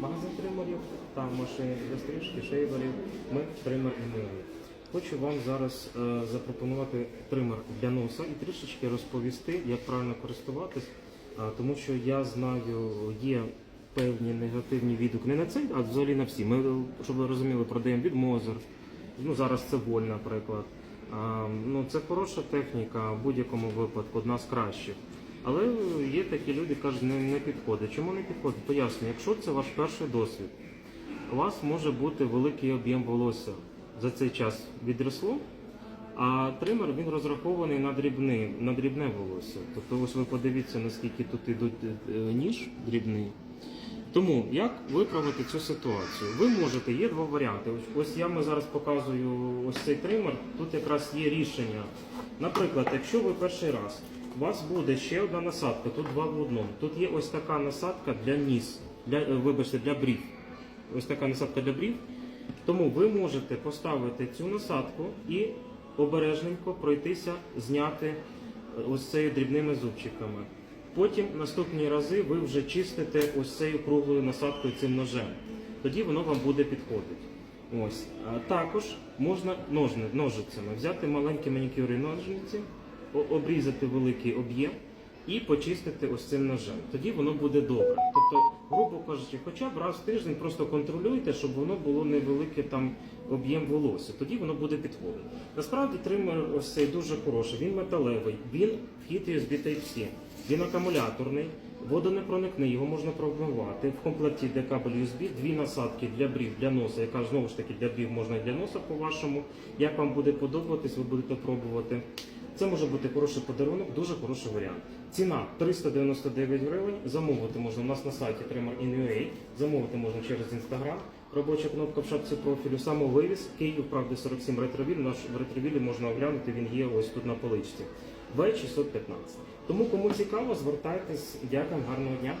магазин тримерів та машин для стрижки, шейверів. Ми тример і Хочу вам зараз е, запропонувати тример для носа і трішечки розповісти, як правильно користуватись, а, тому що я знаю, є певні негативні відгуки не на цей, а взагалі на всі. Ми, е, щоб ви розуміли, продаємо від Мозер. Ну зараз це воль, наприклад. А, ну це хороша техніка, в будь-якому випадку одна з кращих. Але є такі люди, кажуть, не, не підходить. Чому не підходить? Поясню, якщо це ваш перший досвід, у вас може бути великий об'єм волосся за цей час відросло, а тример він розрахований на дрібне, на дрібне волосся. Тобто ось ви подивіться, наскільки тут ідуть е, ніж дрібний. Тому як виправити цю ситуацію? Ви можете, є два варіанти. Ось- Ось я вам зараз показую ось цей тример. Тут якраз є рішення. Наприклад, якщо ви перший раз, у вас буде ще одна насадка, тут два в одному. Тут є ось така насадка для ніс, для, е, вибачте, для брів. Ось така насадка для брів. Тому ви можете поставити цю насадку і обережненько пройтися, зняти е, ось цією дрібними зубчиками. Потім наступні рази ви вже чистите ось цією круглою насадкою цим ножем. Тоді воно вам буде підходити. Ось. А також можна ножни, ножицями взяти маленькі манікюри ножниці, обрізати великий об'єм і почистити ось цим ножем. Тоді воно буде добре. Тобто, грубо кажучи, хоча б раз в тиждень просто контролюйте, щоб воно було невелике там об'єм волосся. Тоді воно буде підходити. Насправді тример ось цей дуже хороший. Він металевий, він вхід USB Type-C, він акумуляторний. Водонепроникний, його можна промивати. В комплекті йде кабель USB, дві насадки для брів, для носа, яка знову ж таки для брів можна і для носа по-вашому. Як вам буде подобатись, ви будете пробувати. Це може бути хороший подарунок, дуже хороший варіант. Ціна 399 гривень. Замовити можна у нас на сайті Trimmer.in.ua, замовити можна через Instagram. Робоча кнопка в шапці профілю, самовивіз, Київ, правда, 47 ретровіль. Наш в ретровілі можна оглянути, він є ось тут на поличці. В615. Тому кому цікаво, звертайтесь. Дякую, гарного дня.